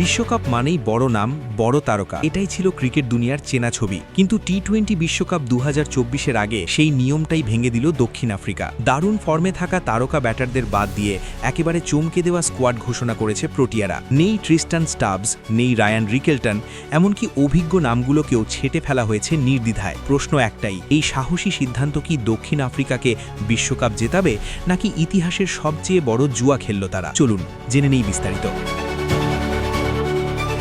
বিশ্বকাপ মানেই বড় নাম, বড় তারকা। এটাই ছিল ক্রিকেট দুনিয়ার চেনা ছবি। কিন্তু টি টোয়েন্টি বিশ্বকাপ দু হাজার আগে সেই নিয়মটাই ভেঙে দিল দক্ষিণ আফ্রিকা। দারুণ ফর্মে থাকা তারকা ব্যাটারদের বাদ দিয়ে একেবারে চমকে দেওয়া স্কোয়াড ঘোষণা করেছে প্রোটিয়ারা। নেই ট্রিস্টান স্টাবস, নেই রায়ান রিকেলটন, এমনকি অভিজ্ঞ নামগুলোকেও ছেটে ফেলা হয়েছে নির্দ্বিধায়। প্রশ্ন একটাই, এই সাহসী সিদ্ধান্ত কি দক্ষিণ আফ্রিকাকে বিশ্বকাপ জেতাবে, নাকি ইতিহাসের সবচেয়ে বড় জুয়া খেলল তারা? চলুন, জেনে নেই বিস্তারিত।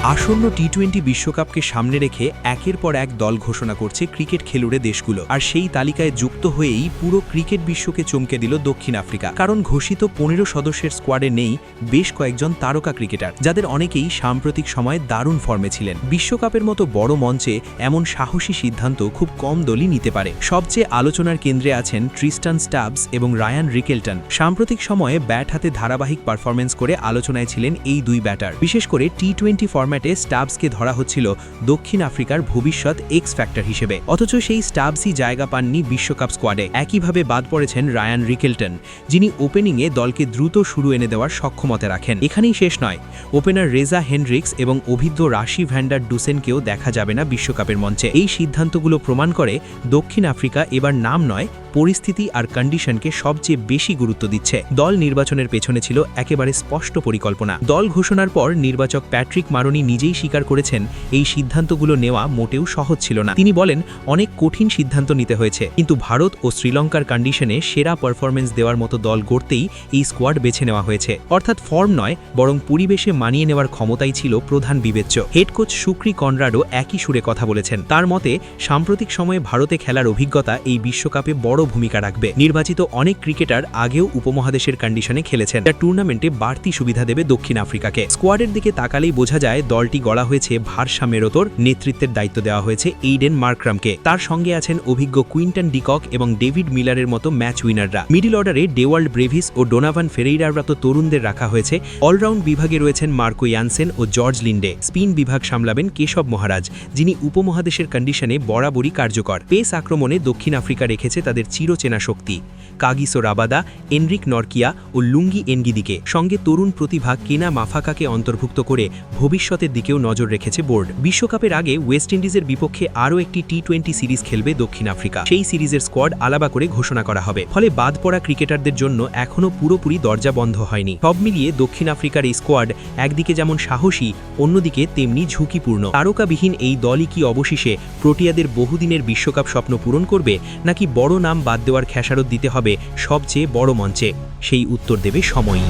আসন্ন টি টোয়েন্টি বিশ্বকাপকে সামনে রেখে একের পর এক দল ঘোষণা করছে ক্রিকেট খেলুড়ে দেশগুলো। আর সেই তালিকায় যুক্ত হয়েই পুরো ক্রিকেট বিশ্বকে চমকে দিল দক্ষিণ আফ্রিকা। কারণ ঘোষিত পনেরো সদস্যের স্কোয়াডে নেই বেশ কয়েকজন তারকা ক্রিকেটার, যাদের অনেকেই সাম্প্রতিক সময়ে দারুণ ফর্মে ছিলেন। বিশ্বকাপের মতো বড় মঞ্চে এমন সাহসী সিদ্ধান্ত খুব কম দলই নিতে পারে। সবচেয়ে আলোচনার কেন্দ্রে আছেন ট্রিস্টান স্টাবস এবং রায়ান রিকেলটন। সাম্প্রতিক সময়ে ব্যাট হাতে ধারাবাহিক পারফরমেন্স করে আলোচনায় ছিলেন এই দুই ব্যাটার। বিশেষ করে টি টোয়েন্টি ফরম্যাটে স্টাবসকে ধরা হচ্ছিল দক্ষিণ আফ্রিকার ভবিষ্যৎ এক্স ফ্যাক্টর হিসেবে। অথচ সেই স্টাবসই জায়গা পাননি বিশ্বকাপ স্কোয়াডে একইভাবে বাদ পড়েছেন রায়ান রিকেলটন, যিনি ওপেনিংয়ে দলকে দ্রুত শুরু এনে দেওয়ার সক্ষমতা রাখেন। এখানেই শেষ নয় ওপেনার রেজা হেনরিক্স এবং অভিজ্ঞ রাশি ভ্যান্ডার ডুসেনকেও দেখা যাবে না বিশ্বকাপের মঞ্চে। এই সিদ্ধান্তগুলো প্রমাণ করে দক্ষিণ আফ্রিকা এবার নাম নয় পরিস্থিতি আর কন্ডিশনকে সবচেয়ে বেশি গুরুত্ব দিচ্ছে। দল নির্বাচনের পেছনে ছিল একেবারে স্পষ্ট পরিকল্পনা। দল ঘোষণার পর নির্বাচক প্যাট্রিক মারনি নিজেই স্বীকার করেছেন, এই সিদ্ধান্তগুলো নেওয়া মোটেও সহজ ছিল না। তিনি বলেন, অনেক কঠিন সিদ্ধান্ত নিতে হয়েছে, কিন্তু ভারত ও শ্রীলঙ্কার কন্ডিশনে সেরা পারফরমেন্স দেওয়ার মতো দল গড়তেই এই স্কোয়াড বেছে নেওয়া হয়েছে। অর্থাৎ ফর্ম নয়, বরং পরিবেশে মানিয়ে নেওয়ার ক্ষমতাই ছিল প্রধান বিবেচ্য। হেড কোচ সুক্রি কনরাডও একই সুরে কথা বলেছেন। তার মতে, সাম্প্রতিক সময়ে ভারতে খেলার অভিজ্ঞতা এই বিশ্বকাপে বড় ভূমিকা রাখবে। নির্বাচিত অনেক ক্রিকেটার আগেও উপমহাদেশের কন্ডিশনে খেলেছেন। যা টুর্নামেন্টে বাড়তি সুবিধা দেবে দক্ষিণ আফ্রিকাকে। স্কোয়াডের দিকে তাকালেই বোঝা যায়, দলটি গড়া হয়েছে ভারসাম্যের ওতর নেতৃত্বের দায়িত্ব দেওয়া হয়েছে এইডেন মার্ক্রামকে তার সঙ্গে আছেন অভিজ্ঞ কুইন্টন ডিকক এবং ডেভিড মিলারের মতো ম্যাচ উইনাররা মিডিল অর্ডারে ডেওয়ার্ল্ড ব্রেভিস ও ডোনাভান ফেরেইরার তো তরুণদের রাখা হয়েছে। অলরাউন্ড বিভাগে রয়েছেন মার্কো ইয়ানসেন ও জর্জ লিন্ডে স্পিন বিভাগ সামলাবেন কেশব মহারাজ, যিনি উপমহাদেশের কন্ডিশনে বরাবরই কার্যকর। পেস আক্রমণে দক্ষিণ আফ্রিকা রেখেছে তাদের চিরচেনা শক্তি। কাগিসো রাবাদা, এনরিক নরকিয়া ও লুঙ্গি এনগিদিকে সঙ্গে তরুণ প্রতিভা কেনা মাফাকাকে অন্তর্ভুক্ত করে ভবিষ্যতের দিকেও নজর রেখেছে বোর্ড। বিশ্বকাপের আগে ওয়েস্ট ইন্ডিজের বিপক্ষে আরও একটি টি টোয়েন্টি সিরিজ খেলবে দক্ষিণ আফ্রিকা। সেই সিরিজের স্কোয়াড আলাবা করে ঘোষণা করা হবে। ফলে বাদ পড়া ক্রিকেটারদের জন্য এখনও পুরোপুরি দরজা বন্ধ হয়নি। সব মিলিয়ে দক্ষিণ আফ্রিকার এই স্কোয়াড একদিকে যেমন সাহসী, অন্যদিকে তেমনি ঝুঁকিপূর্ণ। তারকাবিহীন এই দলই কি অবশেষে প্রোটিয়াদের বহুদিনের বিশ্বকাপ স্বপ্ন পূরণ করবে, নাকি বড় বাদ দেওয়ার খেসারত দিতে হবে সবচেয়ে বড় মঞ্চে। সেই উত্তর দেবে সময়ই